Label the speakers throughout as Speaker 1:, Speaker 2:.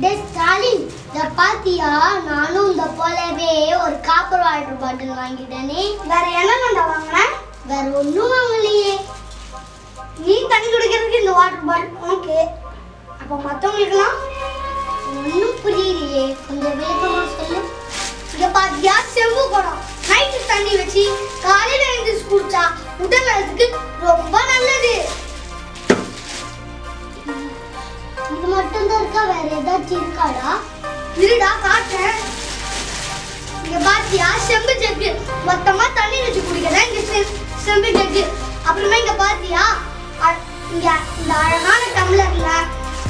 Speaker 1: ஸ்டாலின் பாத்தியா? நானும் இந்த போலவே ஒரு காப்பர் வாட்டர் பாட்டில் வாங்கிட்டேனே.
Speaker 2: வேற என்னென்ன வாங்கினேன்
Speaker 1: வேற ஒண்ணும் வாங்கலையே.
Speaker 2: நீ தண்ணி குடிக்கிறதுக்கு இந்த வாட்டர் பாட்டில் உனக்கு. அப்போ மற்றவங்களுக்குலாம்
Speaker 1: ஒண்ணும் புரியலையே. கொஞ்சம் சொல்லு.
Speaker 2: இங்க பாத்தியா? செம்பு குடம். நைட்டு தண்ணி வச்சு காலையில எழுந்திரிச்சு குடிச்சா உடல் நலத்துக்கு ரொம்ப
Speaker 1: தான் இருக்கா வேற ஏதாச்சும் இருக்காடா
Speaker 2: இருடா காட்டுறேன் இங்க பாத்தியா? செம்பு ஜக்கு. மொத்தமா தண்ணி வச்சு குடிக்கிறேன் இங்க செம்பு ஜக்கு. அப்புறமா இங்க பாத்தியா? அ- இங்க இந்த அழகான டம்ளர்ல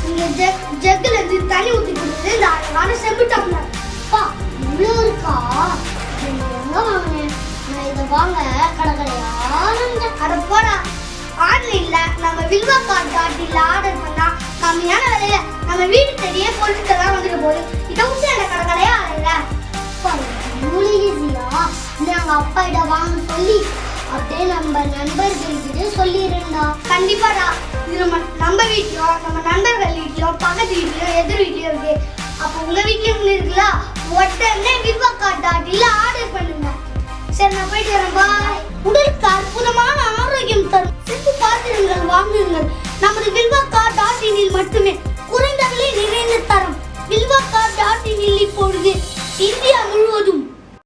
Speaker 2: இங்க ஜக் ஜக்குல இருந்து தண்ணி ஊத்தி குடிக்கிறது இந்த அழகான செம்பு டம்ளர்.
Speaker 1: அப்பா இவ்வளோ இருக்கா? இது நான் எங்க வாங்கினேன்? நான் இதை வாங்க கடை கடையா
Speaker 2: அட போடா. ஆன்லைன்ல நம்ம வில்வா கார்ட் டாட் இன்ல ஆர்டர் பண்ணா கம்மியான விலையில நம்ம வீடு பொருட்கள் பொருட்கள்லாம் வந்துட்டு போகுது. இதை விட்டு அந்த கடை கடையா அலையில
Speaker 1: அப்பா இவ்வளோ ஈஸியா நாங்கள் அப்பா இட வாங்க சொல்லி அப்படியே நம்ம நண்பர்கள்கிட்ட சொல்லிடுறேன்டா
Speaker 2: கண்டிப்பாடா இது நம்ம நம்ம நம்ம நண்பர்கள் வீட்லயும் பக்கத்து வீட்லயும் எதிர் வீட்லயும் இருக்கு. அப்போ உங்க வீட்லயும் இருக்குல்ல? உடனே விவா கார்ட் ஆர்டர் பண்ணுங்க. சரி நான் போயிட்டு வரேன். பாய். உடலுக்கு அற்புதமான ஆரோக்கியம் தரும். சிறு பாத்திரங்கள் வாங்குங்கள் மட்டுமே. குறைந்த விலை நிறைந்த தரம். வில்வா கார்ட் டாட் இனில் இப்பொழுது